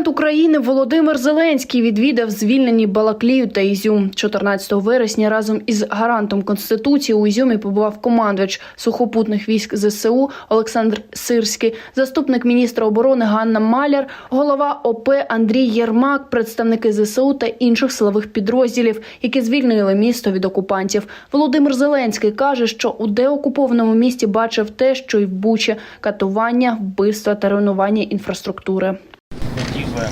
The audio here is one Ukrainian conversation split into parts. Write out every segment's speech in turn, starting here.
Президент України Володимир Зеленський відвідав звільнені Балаклію та Ізюм. 14 вересня разом із гарантом конституції у Ізюмі побував командувач сухопутних військ ЗСУ Олександр Сирський, заступник міністра оборони Ганна Маляр, голова ОП Андрій Єрмак, представники ЗСУ та інших силових підрозділів, які звільнили місто від окупантів. Володимир Зеленський каже, що у деокупованому місті бачив те, що й в Бучі – катування, вбивства та руйнування інфраструктури. Хотів би е,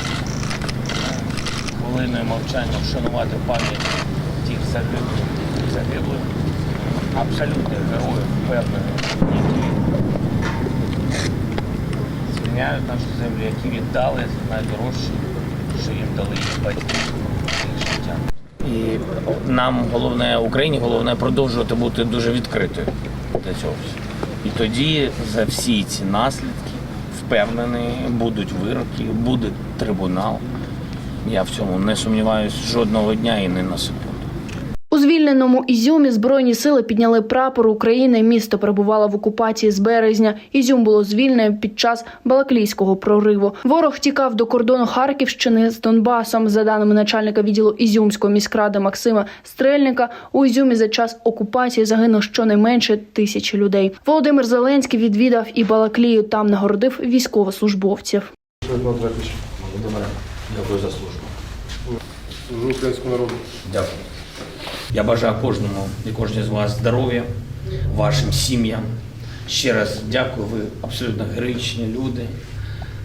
хвилиною мовчання вшанувати пам'ять тих загиблих, загиблих абсолютних героїв, впевнених, які звільняють нашу землю, які віддали найдорожче, що їм дали їх батьки життя. І нам головне, Україні головне продовжувати бути дуже відкритою для цього. І тоді за всі ці наслідки впевнений, будуть вироки, буде трибунал. Я в цьому не сумніваюся жодного дня і не на секунду. У звільненому Ізюмі збройні сили підняли прапор України. Місто перебувало в окупації з березня. Ізюм було звільнене під час Балаклійського прориву. Ворог втікав до кордону Харківщини з Донбасом. За даними начальника відділу Ізюмської міськради Максима Стрельника, у Ізюмі за час окупації загинуло щонайменше тисячі людей. Володимир Зеленський відвідав і Балаклію. Там нагородив військовослужбовців. Дякую за службу. служу українському народу. Дякую. Я бажаю кожному і кожній з вас здоров'я, вашим сім'ям. Ще раз дякую, ви абсолютно героїчні люди.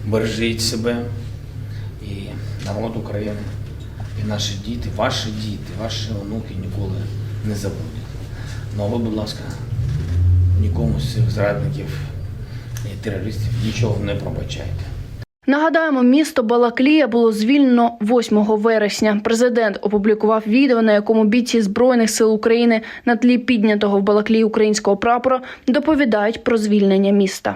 Бережіть себе і народ України, і наші діти, ваші діти, ваші онуки ніколи не забудуть. Ну а ви, будь ласка, нікому з цих зрадників і терористів нічого не пробачайте. Нагадаємо, місто Балаклія було звільнено 8 вересня. Президент опублікував відео, на якому бійці збройних сил України на тлі піднятого в Балаклії українського прапора доповідають про звільнення міста.